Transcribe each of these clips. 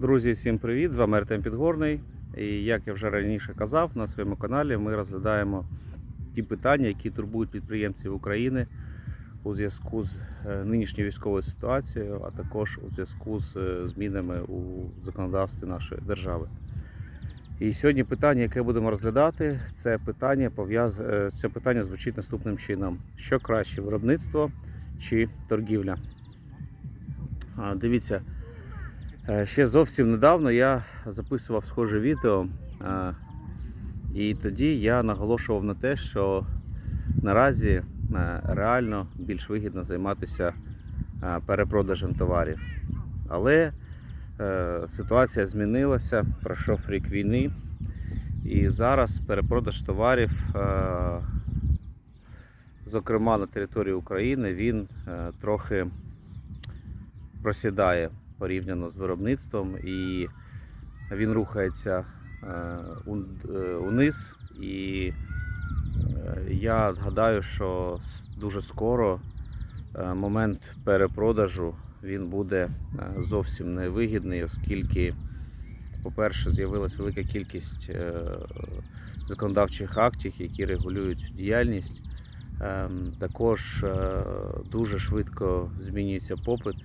Друзі, всім привіт! З вами Артем Підгорний. І як я вже раніше казав, на своєму каналі ми розглядаємо ті питання, які турбують підприємців України у зв'язку з е, нинішньою військовою ситуацією, а також у зв'язку з е, змінами у законодавстві нашої держави. І сьогодні питання, яке будемо розглядати, це питання пов'яз... е, це питання звучить наступним чином: що краще виробництво чи торгівля? Дивіться. Е, Ще зовсім недавно я записував схоже відео, е, і тоді я наголошував на те, що наразі е, реально більш вигідно займатися перепродажем товарів. Але ситуація змінилася, пройшов рік війни, і зараз перепродаж товарів, зокрема на території України, він трохи просідає порівняно з виробництвом, і він рухається е, е, униз. І е, я гадаю, що дуже скоро момент перепродажу він буде зовсім невигідний, оскільки, по-перше, з'явилась велика кількість законодавчих актів, які регулюють діяльність. Ем, Також дуже швидко змінюється попит.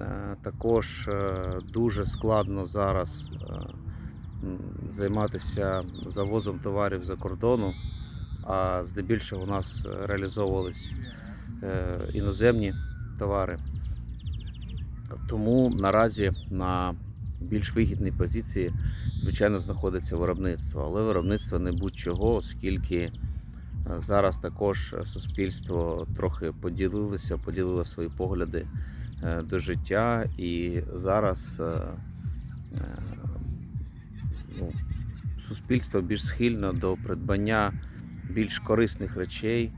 Е, Також е, дуже складно зараз е, займатися завозом товарів за кордону, а здебільшого у нас реалізовувались іноземні товари. Тому наразі на більш вигідній позиції, звичайно, знаходиться виробництво, але виробництво не будь-чого, оскільки зараз також суспільство трохи поділилося, поділило свої погляди до життя, і зараз е, е, ну, суспільство більш схильно до придбання більш корисних речей,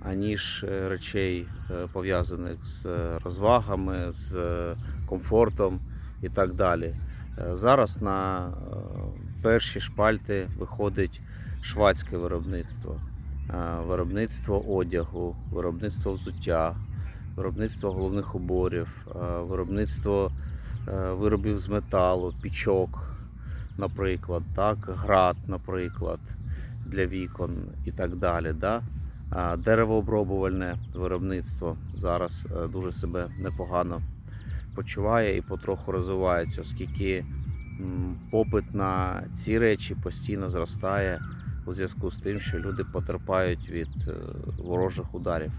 аніж е, речей е, пов'язаних з розвагами, з е, комфортом і так далі. Е, Зараз на е, перші шпальти виходить швадське виробництво, е, виробництво одягу, виробництво взуття, виробництво головних уборів, е, виробництво е, виробів з металу, пічок, наприклад, так, град, наприклад, для вікон і так далі. Да? Деревообробувальне виробництво зараз е, дуже себе непогано почуває і потроху розвивається, оскільки попит на ці речі постійно зростає у зв'язку з тим, що люди потерпають від ворожих ударів.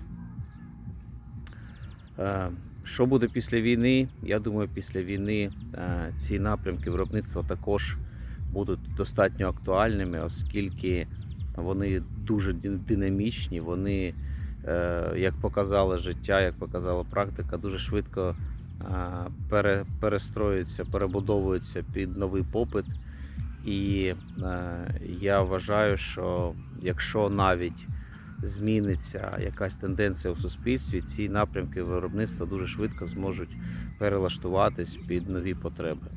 Е, Що буде після війни? Я думаю, після війни е, ці напрямки виробництва також будуть достатньо актуальними, оскільки вони дуже динамічні. Вони, е, як показало життя, як показала практика, дуже швидко перестроюються, перебудовуються під новий попит. І я вважаю, що якщо навіть зміниться якась тенденція у суспільстві, ці напрямки виробництва дуже швидко зможуть перелаштуватись під нові потреби.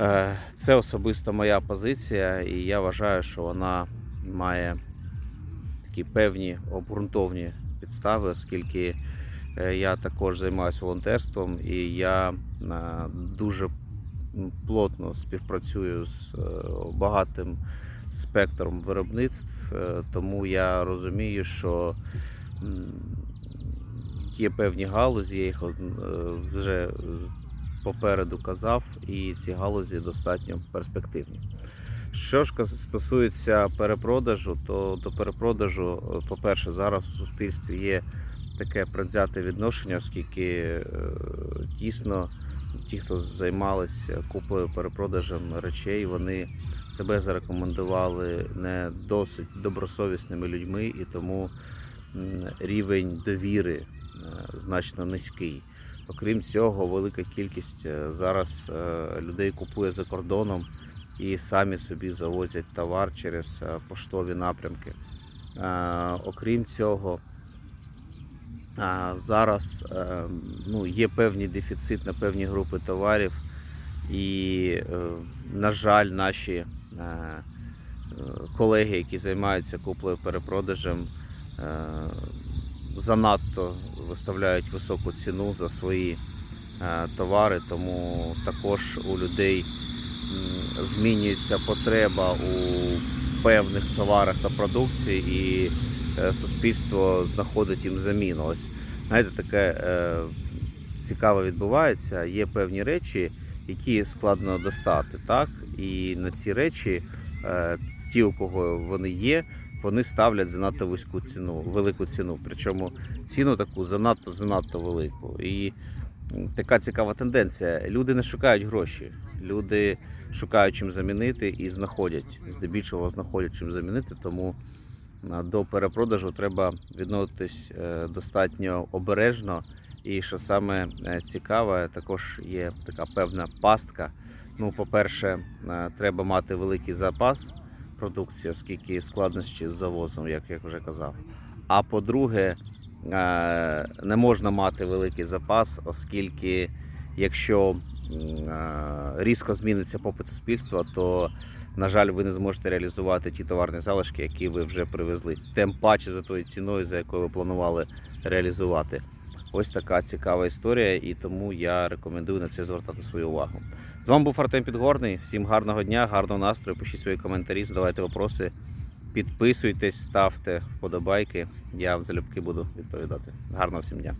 Е, Це особисто моя позиція, і я вважаю, що вона має такі певні обґрунтовні підстави, оскільки е, я також займаюся волонтерством і я е, дуже плотно співпрацюю з багатим спектром виробництв, е, тому я розумію, що є певні галузі, я їх е, вже попереду казав, і ці галузі достатньо перспективні. Що ж стосується перепродажу, то до перепродажу, е, по-перше, зараз у суспільстві є таке предвзяте відношення, оскільки дійсно ті, хто займалися купою перепродажем речей, вони себе зарекомендували не досить добросовісними людьми, і тому рівень довіри е, значно низький. Окрім цього, велика кількість е, зараз е, людей купує за кордоном і самі собі завозять товар через поштові напрямки. Окрім цього, е, зараз е, ну, є певний дефіцит на певні групи товарів, і, е, на жаль, наші е, е, колеги, які займаються куплею перепродажем, занадто виставляють високу ціну за свої товари, тому також у людей змінюється потреба у певних товарах та продукції, і суспільство знаходить їм заміну. Ось знаєте, таке е, цікаве відбувається. Є певні речі, які складно достати, так? І на ці речі е, ті, у кого вони є, вони ставлять занадто вузьку ціну, велику ціну. Причому ціну таку занадто занадто велику. І така цікава тенденція. Люди не шукають гроші, люди шукають чим замінити і знаходять. Здебільшого знаходять чим замінити. Тому до перепродажу треба відноситись е, достатньо обережно. І що саме е, цікаве, також є така певна пастка. Ну, по-перше, е, треба мати великий запас продукції, оскільки складнощі з завозом, як я вже казав. А по-друге, не можна мати великий запас, оскільки якщо різко зміниться попит суспільства, то на жаль, ви не зможете реалізувати ті товарні залишки, які ви вже привезли, тим паче за тою ціною, за якою ви планували реалізувати. Ось така цікава історія, і тому я рекомендую на це звертати свою увагу. З вами був Артем Підгорний. Всім гарного дня, гарного настрою. Пишіть свої коментарі, задавайте вопроси, підписуйтесь, ставте вподобайки. Я в залюбки буду відповідати. Гарного всім дня.